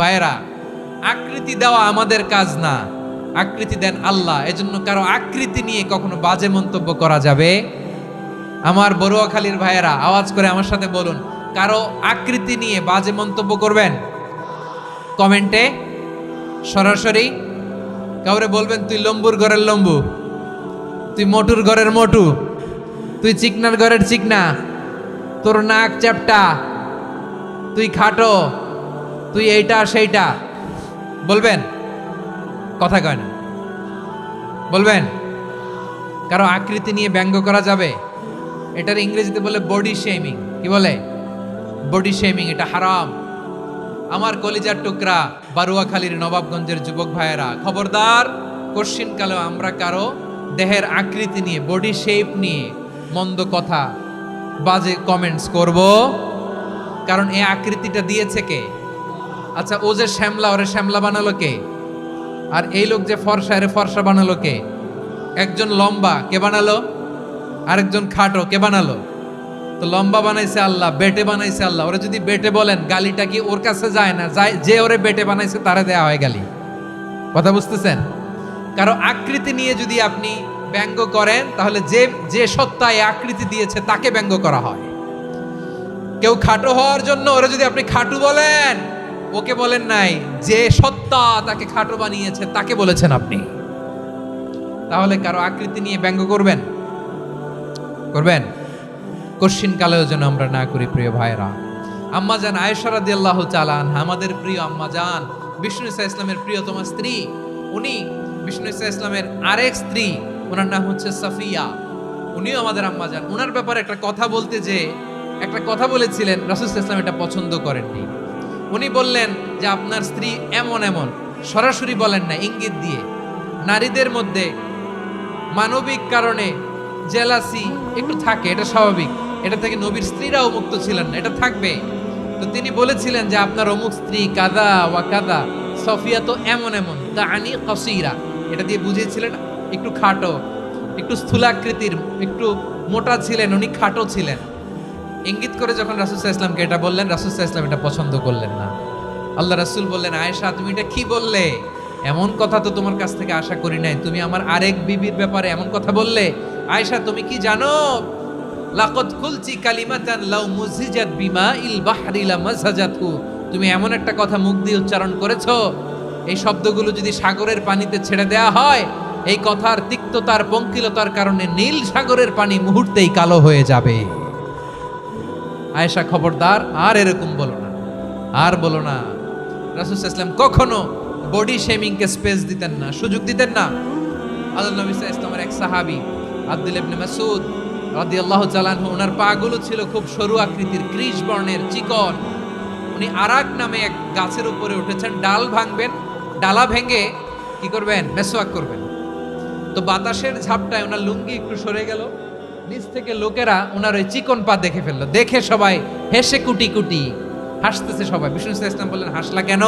ভাইয়েরা, আকৃতি দেওয়া আমাদের কাজ না। আকৃতি দেন আল্লাহ, এজন্য কারও আকৃতি নিয়ে কখনো বাজে মন্তব্য করা যাবে? আমার বড়ুয়াখালীর ভাইয়েরা, আওয়াজ করে আমার সাথে বলুন, কারও আকৃতি নিয়ে বাজে মন্তব্য করবেন? কমেন্টে সরাসরি কাউরে বলবেন, তুই লম্বুর ঘরের লম্বু, তুই মোটুর ঘরের মোটু, তুই চিকনার ঘরের চিকনা, তোর নাক চ্যাপটা, তুই খাটো। তুই এইটা সেইটা। বলবেন? কথা কয় না। বলবেন? কারও আকৃতি নিয়ে ব্যঙ্গ করা যাবে? এটার ইংরেজিতে বলে বডি শেমিং কি বলে? বডি শেমিং এটা হারাম। আমার কলিজার টুকরা বারুয়াখালীর নবাবগঞ্জের যুবক ভাইয়েরা, খবরদার কোশ্চিন কালেও আমরা কারও দেহের আকৃতি নিয়ে বডি শেপ নিয়ে মন্দ কথা বাজে কমেন্টস করব। কারণ এই আকৃতিটা দিয়েছে কে? আচ্ছা ও যে শ্যামলা, ওরে শ্যামলা বানালো কে? আর এই লোক যে ফর্সা, এরে ফর্সা বানালো কে? একজন লম্বা, কে বানালো? আরেকজন খাটো, কে বানালো? তো লম্বা বানাইছে আল্লাহ, বেটে বানাইছে আল্লাহ। ওরা যদি বেটে বলেন, গালিটা কি ওর কাছে যায় না? যায়, যে ওরে বেটে বানাইছে, তারে দেয়া হয় গালি। কথা বুঝতেছেন? কারও আকৃতি নিয়ে যদি আপনি ব্যঙ্গ করেন, তাহলে যে যে সত্তা এই আকৃতি দিয়েছে, তাকে ব্যঙ্গ করা হয়। কেউ খাটো হওয়ার জন্য ওরা যদি আপনি খাটু বলেন ওকে বলেন নাই, যে সত্তা তাকে খাটো বানিয়েছে, তাকে বলেছেন আপনি। তাহলে কারও আকৃতি নিয়ে ব্যঙ্গ করবেন? করবেন? কশিন কালেও যেন আমরা না করি, প্রিয় ভাইরা আম্মা জান আয়েশারা দিয়াল্লাহ চালান আমাদের প্রিয় আম্মা জান, বিষ্ণু ইসা ইসলামের প্রিয়তমা স্ত্রী। উনি বিষ্ণু ইসা ইসলামের আরেক স্ত্রী, ওনার নাম হচ্ছে সাফিয়া। উনিও আমাদের আম্মা জান। ওনার ব্যাপারে একটা কথা বলতে যে, একটা কথা বলেছিলেন, রাসুল ইসলাম এটা পছন্দ করেননি। উনি বললেন যে আপনার স্ত্রী এমন এমন, সরাসরি বলেন না, ইঙ্গিত দিয়ে। নারীদের মধ্যে মানবিক কারণে জেলাসি একটু থাকে, এটা স্বাভাবিক। এটা থেকে নবীর স্ত্রীরাও মুক্ত ছিলেন না, এটা থাকবে। তো তিনি বলেছিলেন যে আপনার অমুক স্ত্রী কাদা ওয়া কাদা, সফিয়া তো এমন এমন তা আনি কসিরা। এটা দিয়ে বুঝিয়েছিলেন, একটু খাটো, একটু স্থূলাকৃতির, একটু মোটা ছিলেন, উনি খাটো ছিলেন। ইঙ্গিত করে যখন রাসুসাহ ইসলামকে এটা বললেন রাসুসাহ ইসলাম এটা পছন্দ করলেন না। আল্লাহ রাসুল বললেন, আয়েশা, তুমি এটা কি বললে? এমন কথা তো তোমার কাছ থেকে আশা করি নাই। তুমি আমার আরেক বিবির ব্যাপারে এমন কথা বললে? আয়েশা, তুমি কি জানো? লাকত কুলচি কালিমাতান লাউ মুজিজাত বিমা ইল বাহরি লা মাজাজাতহু তুমি এমন একটা কথা মুখ দিয়ে উচ্চারণ করেছ। এই শব্দগুলো যদি সাগরের পানিতে ছেড়ে দেয়া হয়, এই কথার তিক্ততার পঙ্কিলতার কারণে নীল সাগরের পানি মুহূর্তেই কালো হয়ে যাবে। আয়েশা খবরদার, আর এরকম বলো না। আর বলো না, রাসুল ইসলাম কখনো বডি শেমিংকে স্পেস দিতেন না, সুযোগ দিতেন না। আল্লাহ নবী ইসলামের এক সাহাবি, আব্দুল ইবনে মাসুদ রাদিয়াল্লাহু তাআলা আনহু ওনার পাগুলো ছিল খুব সরু আকৃতির কৃষ বর্ণের চিকন। উনি আরাক নামে এক গাছের উপরে উঠেছেন, ডাল ভাঙবেন, ডালা ভেঙে কি করবেন? মেসওয়াক করবেন। তো বাতাসের ঝাপটায় ওনার লুঙ্গি একটু সরে গেল। নিচ থেকে লোকেরা ওনার ওই চিকন পা দেখে ফেলল। দেখে সবাই হেসে কুটি কুটি হাসতেছে সবাই। বিষ্ণু ইসলাম বললেন, হাসলা কেন?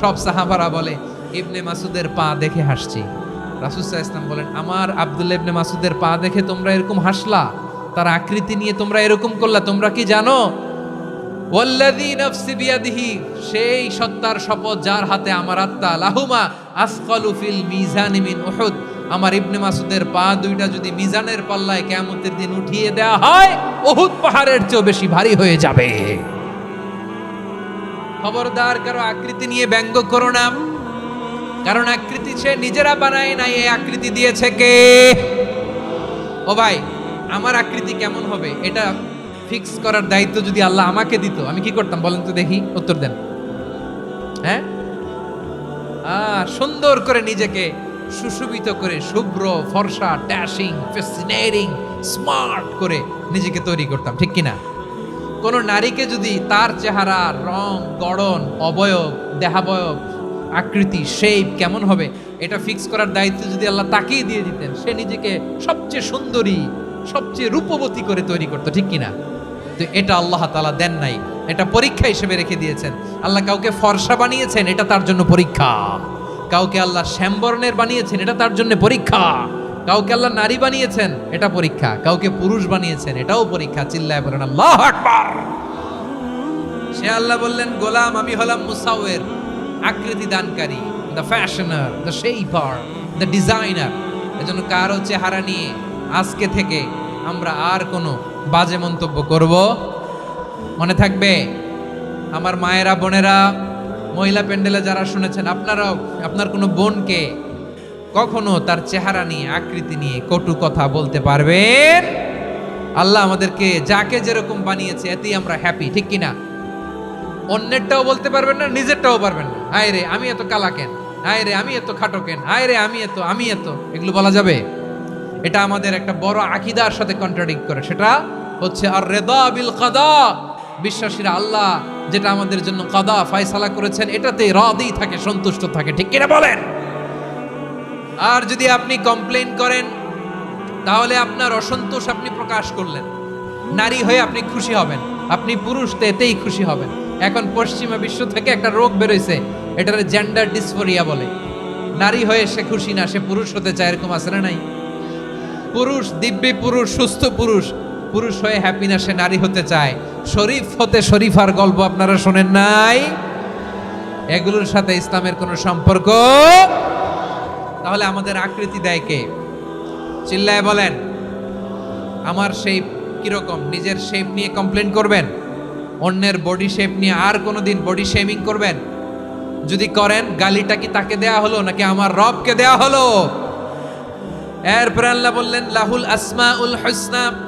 সব সাহাবারা বলে, ইবনে মাসুদের পা দেখে হাসছি। রাসুসাহ ইসলাম বলেন, আমার আব্দুল ইবনে মাসুদের পা দেখে তোমরা এরকম হাসলা? তার আকৃতি নিয়ে তোমরা এরকম করলা, তোমরা কি জানো? সেই সত্তার শপথ যার হাতে আমার আত্মা, লাহুমা আসকালু ফিল মিজানি আমার ইবনে মাসুদের পা দুইটা যদি মিজানের পাল্লায় কিয়ামতের দিন উঠিয়ে দেওয়া হয়, উহুদ পাহাড়ের চেয়েও বেশি ভারী হয়ে যাবে। খবরদার, কারও আকৃতি নিয়ে ব্যঙ্গ করো না। কারণ আকৃতি সে নিজেরা বানায় নাই, এই আকৃতি দিয়েছে কে? ও ভাই, আমার আকৃতি কেমন হবে? এটা ফিক্স করার দায়িত্ব যদি আল্লাহ আমাকে দিত, আমি কি করতাম বলেন তো দেখি, উত্তর দেন। হ্যাঁ? সুন্দর করে নিজেকে সুশোভিত করে, শুভ্র, ফর্সা ড্যাশিং ফেসিনেটিং স্মার্ট করে নিজেকে তৈরি করতাম, ঠিক কিনা? কোন নারীকে যদি তার চেহারা, রং, গড়ন, অবয়ব, দেহাবয়ব, আকৃতি শেপ কেমন হবে, এটা ফিক্স করার দায়িত্ব যদি আল্লাহ তাকেই দিয়ে দিতেন, সে নিজেকে সবচেয়ে সুন্দরী, সবচেয়ে রূপবতী করে তৈরি করতো, ঠিক কিনা? তো এটা আল্লাহ তালা দেন নাই, এটা পরীক্ষা হিসেবে রেখে দিয়েছেন। আল্লাহ কাউকে ফর্সা বানিয়েছেন, এটা তার জন্য পরীক্ষা। কাউকে আল্লাহ শ্যামবর্ণের বানিয়েছেন, এটা তার জন্য পরীক্ষা। কাউকে আল্লাহ নারী বানিয়েছেন, এটা পরীক্ষা। কাউকে পুরুষ বানিয়েছেন, এটাও পরীক্ষা। চিল্লায় বলেন, আল্লাহ আকবার! সে আল্লাহ বললেন, গোলাম আমি হলাম মুসাওয়ের আকৃতি দানকারী the fashioner the shaper the designer এজন্য কারও চেহারা নিয়ে আজকে থেকে আমরা আর কোনো বাজে মন্তব্য করব? মনে থাকবে, আমার মায়েরা, বোনেরা মহিলা প্যান্ডেলে যারা শুনেছেন, আপনারাও, আপনার কোনো বোনকে কখনো তার চেহারা নিয়ে, আকৃতি নিয়ে কটু কথা বলতে পারবেন? আল্লাহ আমাদেরকে যাকে যেরকম বানিয়েছে, এতেই আমরা হ্যাপি ঠিক কিনা অন্যেরটাও বলতে পারবেন না, নিজেরটাও পারবেন না। আয় রে, আমি এত কালা কেন? আয় রে, আমি এত খাটো কেন? আয় রে, আমি এত আমি এত। এগুলো বলা যাবে? এটা আমাদের একটা বড় আকিদার সাথে কন্ট্রাডিক্ট করে। সেটা হচ্ছে আর রেদা বিল কাদা। বিশ্বাসীরা আল্লাহ যেটা আমাদের জন্য কাদা, ফায়সালা করেছেন এটাতে রাদি থাকে, সন্তুষ্ট থাকে। ঠিক কিনা বলেন? আর যদি আপনি কমপ্লেন করেন, তাহলে আপনার অসন্তোষ আপনি প্রকাশ করলেন। নারী হয়ে আপনি খুশি হবেন। আপনি পুরুষ, তো এতেই খুশি হবেন। এখন পশ্চিমা বিশ্ব থেকে একটা রোগ বেরোইছে, এটার জেন্ডার ডিসফোরিয়া বলে। নারী হয়ে সে খুশি না, সে পুরুষ হতে চায়, এরকম আছে না নাই? পুরুষ, দিব্যি পুরুষ, সুস্থ পুরুষ পুরুষ হয়ে হ্যাপি না সে নারী হতে চায়। শরীফ হতে শরীফার গল্প আপনারা শোনেন নাই? এগুলোর সাথে ইসলামের কোনো সম্পর্ক? তাহলে আমাদের আকৃতি দেয় কে? চিল্লায় বলেন, আমার শেপ কীরকম? নিজের শেপ নিয়ে কমপ্লেন করবেন? অন্যের বডি শেপ নিয়ে আর কোনো দিন বডি শেমিং করবেন? যদি করেন, গালিটা কি তাকে দেয়া হলো নাকি আমার রবকে দেয়া হলো? এরপর আল্লাহ বললেন, লাহুল আসমা উল হসনা।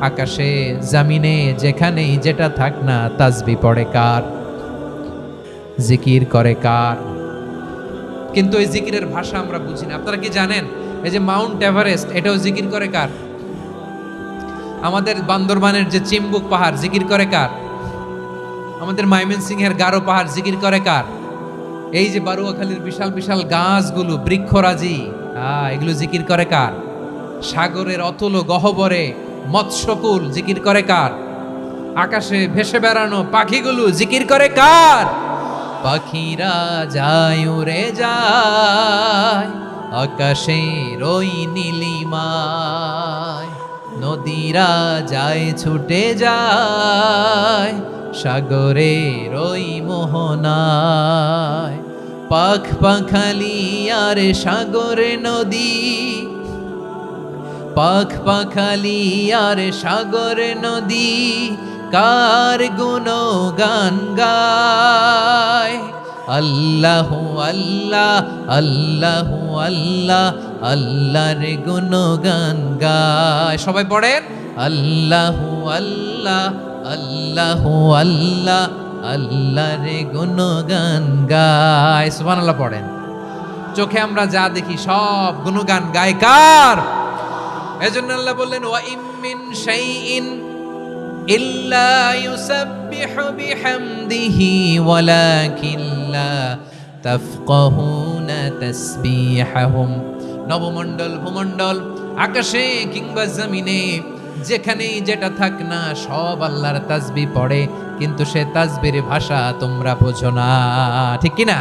আকাশে জামিনে যেখানেই যেটা থাক না তাজবি পড়ে কার? জিকির করে কার? কিন্তু এই জিকিরের ভাষা আমরা বুঝি না। আপনারা কি জানেন? এই যে মাউন্ট এভারেস্ট এটাও জিকির করে কার? আমাদের বান্দরবানের যে চিম্বুক পাহাড় জিকির করে কার? আমাদের ময়মনসিংহের গারো পাহাড় জিকির করে কার? এই যে বারুয়াখালীর বিশাল বিশাল গাছগুলো বৃক্ষরাজি আহ, এগুলো জিকির করে কার? সাগরের অতল গহবরে মৎস্যকুল জিকির করে কার? আকাশে ভেসে বেড়ানো পাখিগুলো জিকির করে কার? পাখিরা যায়, উড়ে যায়, আকাশে রই নীলিমায়। নদীরা যায়, ছুটে যায়, সাগরে রই মোহনায়। পাখ পাখালি আর সাগরে নদী পাখ পাখালি আর সাগর নদী, কার গুণ গান গায়? আল্লাহ আল্লাহ আল্লাহ আল্লাহ, আল্লাহর গুণ গান গায়। সবাই পড়েন, আল্লাহ আল্লাহ আল্লাহ আল্লাহ, আল্লাহর গুণ গান গায়। সুবহানাল্লাহ পড়েন। চোখে আমরা যা দেখি সব গুণগান গায় কার এজন্য আল্লাহ বললেন ওয়া ইমিন শাইইন ইল্লা ইউসাব্বিহু বিহামদিহি ওয়ালাকিন লা তাফকাহুনা তাসবিহাহুম। নবমণ্ডল, ভূমণ্ডল, আকাশে কিংবা জমিনে, যেখানেই যেটা থাক না, সব আল্লাহর তাজবি পড়ে, কিন্তু সে তাসবির ভাষা তোমরা বোঝো না। ঠিক কি না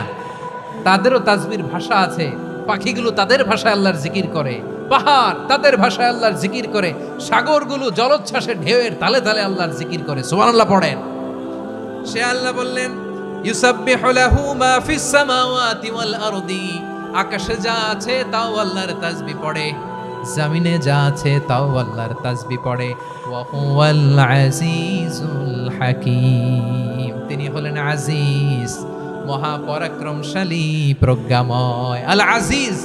তাদেরও তাজবির ভাষা আছে, পাখিগুলো তাদের ভাষায় আল্লাহর জিকির করে। পাহাড়, তাদের ভাষায় আল্লাহর জিকির করে, সাগরগুলো জলোচ্ছ্বাসে ঢেউয়ের তালে তালে আল্লাহর জিকির করে। সুবহানাল্লাহ, পড়েন। সে আল্লাহ বললেন, ইউসাব্বিহু লাহু মা ফিস সামাওয়াতি ওয়াল আরদি। আকাশে যা আছে তাও আল্লাহর তাসবিহ পড়ে, জমিনে যা আছে তাও আল্লাহর তাসবিহ পড়ে। ওয়া হুয়াল আজিজুল হাকীম। তিনি হলেন আজিজ, মহাপরাক্রমশালী, প্রজ্ঞাময়। আল আজিজ,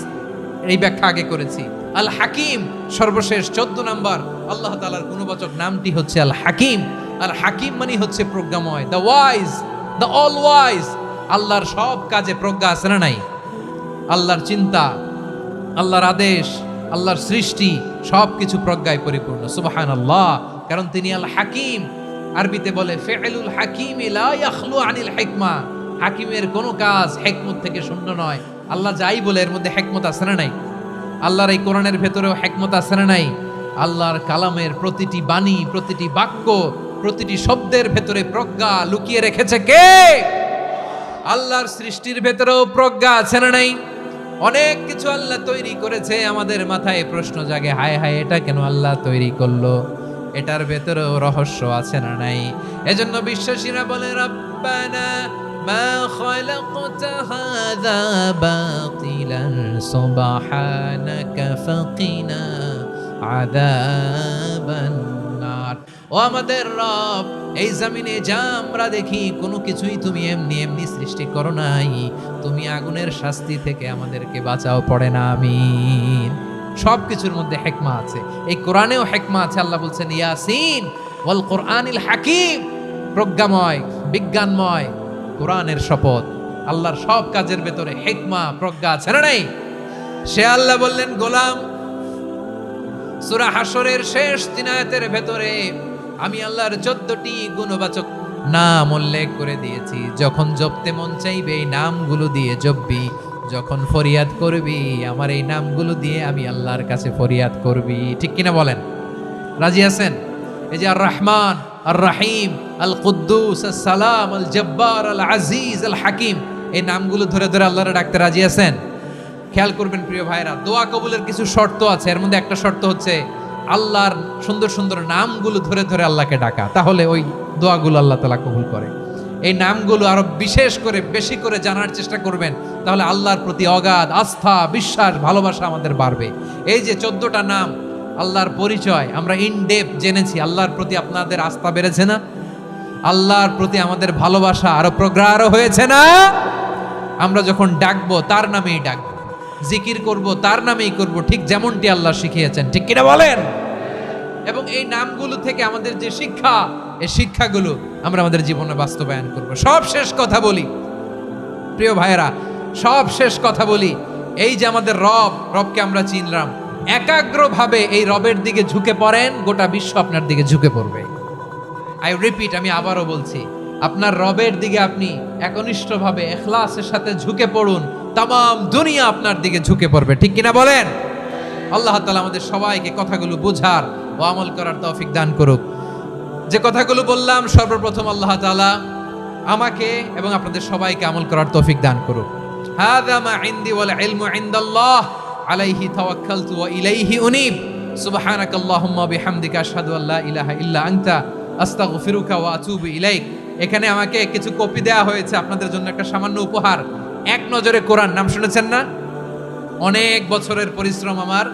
এই ব্যাখ্যা আগে করেছি। আল হাকিম সর্বশেষ চোদ্দ নাম্বার। আল্লাহ তালার গুণবাচক নামটি হচ্ছে আল হাকিম আল হাকিম মানে হচ্ছে প্রজ্ঞাময় the wise the all wise আল্লাহর সব কাজে প্রজ্ঞা আছে না নাই? আল্লাহর চিন্তা, আল্লাহর আদেশ, আল্লাহর সৃষ্টি সব কিছু প্রজ্ঞায় পরিপূর্ণ সুবাহান আল্লাহ কারণ তিনি আল হাকিম আরবিতে বলে, ফেলুল হাকিম আনিল হেকমা। হাকিমের কোনো কাজ হেকমত থেকে শূন্য নয়। আল্লাহ যাই বলে, এর মধ্যে হেকমত আছে না নাই? আল্লাহর এই কোরআনের ভেতরেও হেকমত আছে না নাই? আল্লাহর কালামের প্রতিটি বাণী, প্রতিটি বাক্য, প্রতিটি শব্দের ভেতরে প্রজ্ঞা লুকিয়ে রেখেছে কে? আল্লাহর সৃষ্টির ভেতরেও প্রজ্ঞা আছে না নাই? অনেক কিছু আল্লাহ তৈরি করেছে, আমাদের মাথায় প্রশ্ন জাগে, হায় হায়, এটা কেন আল্লাহ তৈরি করল? এটার ভেতরেও রহস্য আছে না নাই? এজন্য বিশ্বাসীরা বলে, রব্বানা মা খালাকতা হাযা বাতিলান সুবহানাকা ফাকিনা আযাবান নার ও আমাদের রব, এই জমিনে যা আমরা দেখি, কোনো কিছুই তুমি এমনি এমনি সৃষ্টি করো নাই। তুমি আগুনের শাস্তি থেকে আমাদেরকে বাঁচাও, পড়ে না, আমিন। সব কিছুর মধ্যে হেকমা আছে। এই কোরআনেও হেকমা আছে, আল্লাহ বলছেন, ইয়াসিন ওয়াল কোরআনিল হাকিম, প্রজ্ঞাময়, বিজ্ঞানময় কোরআনের শপথ। আল্লাহর সব কাজের ভেতরে হেকমা, প্রজ্ঞা আছে না নাই? সে আল্লাহ বললেন, গোলাম, সুরা হাসরের শেষ দিনায়তের ভেতরে আমি আল্লাহর চোদ্দটি গুণবাচক নাম উল্লেখ করে দিয়েছি। যখন জপতে মন চাইবে, এই নামগুলো দিয়ে জপবি। যখন ফরিয়াদ করবি, আমার এই নামগুলো দিয়ে আমি আল্লাহর কাছে ফরিয়াদ করবি। ঠিক কিনা বলেন? রাজি আছেন? এই যে আর রহমান আর রাহিম আল কুদ্দুস আল সালাম আল জব্বার আল আজিজ আল হাকিম এই নামগুলো ধরে ধরে আল্লাহরে ডাকতে রাজি আছেন? খেয়াল করবেন প্রিয় ভাইরা দোয়া কবুলের কিছু শর্ত আছে। এর মধ্যে একটা শর্ত হচ্ছে আল্লাহর সুন্দর সুন্দর নামগুলো ধরে ধরে আল্লাহকে ডাকা। তাহলে ওই দোয়াগুলো আল্লাহ তালা কবুল করে। এই নামগুলো আরও বিশেষ করে, বেশি করে জানার চেষ্টা করবেন, তাহলে আল্লাহর প্রতি অগাধ আস্থা, বিশ্বাস, ভালোবাসা আমাদের বাড়বে। এই যে চোদ্দটা নাম, আল্লাহর পরিচয়, আমরা ইন ডেপ জেনেছি, আল্লাহর প্রতি আপনাদের আস্থা বেড়েছে না? আল্লাহর প্রতি আমাদের ভালোবাসা আরও প্রগাঢ় হয়েছে না? আমরা যখন ডাকবো, তার নামেই ডাকবো। জিকির করব, তার নামেই করব, ঠিক যেমনটি আল্লাহ শিখিয়েছেন। ঠিক কিনা বলেন? এবং এই নামগুলো থেকে আমাদের যে শিক্ষা, এই শিক্ষাগুলো আমরা আমাদের জীবনে বাস্তবায়ন করব। সব শেষ কথা বলি। প্রিয় ভাইয়েরা, সব শেষ কথা বলি। এই যে আমাদের রব, রবকে আমরা চিনলাম, একাগ্রভাবে এই রবের দিকে ঝুঁকে পড়েন, গোটা বিশ্ব আপনার দিকে ঝুঁকে পড়বে। আই রিপিট আমি আবারও বলছি, আপনার রবের দিকে আপনি একনিষ্ঠভাবে, এখলাসের সাথে ঝুঁকে পড়ুন তাম দুনিয়া আপনার দিকে ঝুঁকে পড়বে, ঠিক কিনা বলেন? আল্লাহ তালা আমাদের সবাইকে কথাগুলো বোঝার ও আমল করার তৌফিক দান করুক। যে কথাগুলো বললাম, সর্বপ্রথম আল্লাহ তালা আমাকে এবং আপনাদের সবাইকে আমল করার তৌফিক দান করুক। তাওয়াক্কালতু ওয়া ইলাইহি উনিব। সুবহানাকাল্লাহুম্মা বিহামদিকা আশহাদু আল্লা ইলাহা ইল্লা আনতা আস্তাগফিরুকা ওয়া আতুবু ইলাইক। এখানে আমাকে কিছু কপি দেওয়া হয়েছে, আপনাদের জন্য একটা সামান্য উপহার। এক নজরে কোরআন, নাম শুনেছেন না? অনেক বছরের পরিশ্রম আমার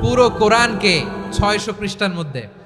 পুরো কোরআনকে ছয়শো পৃষ্ঠার মধ্যে।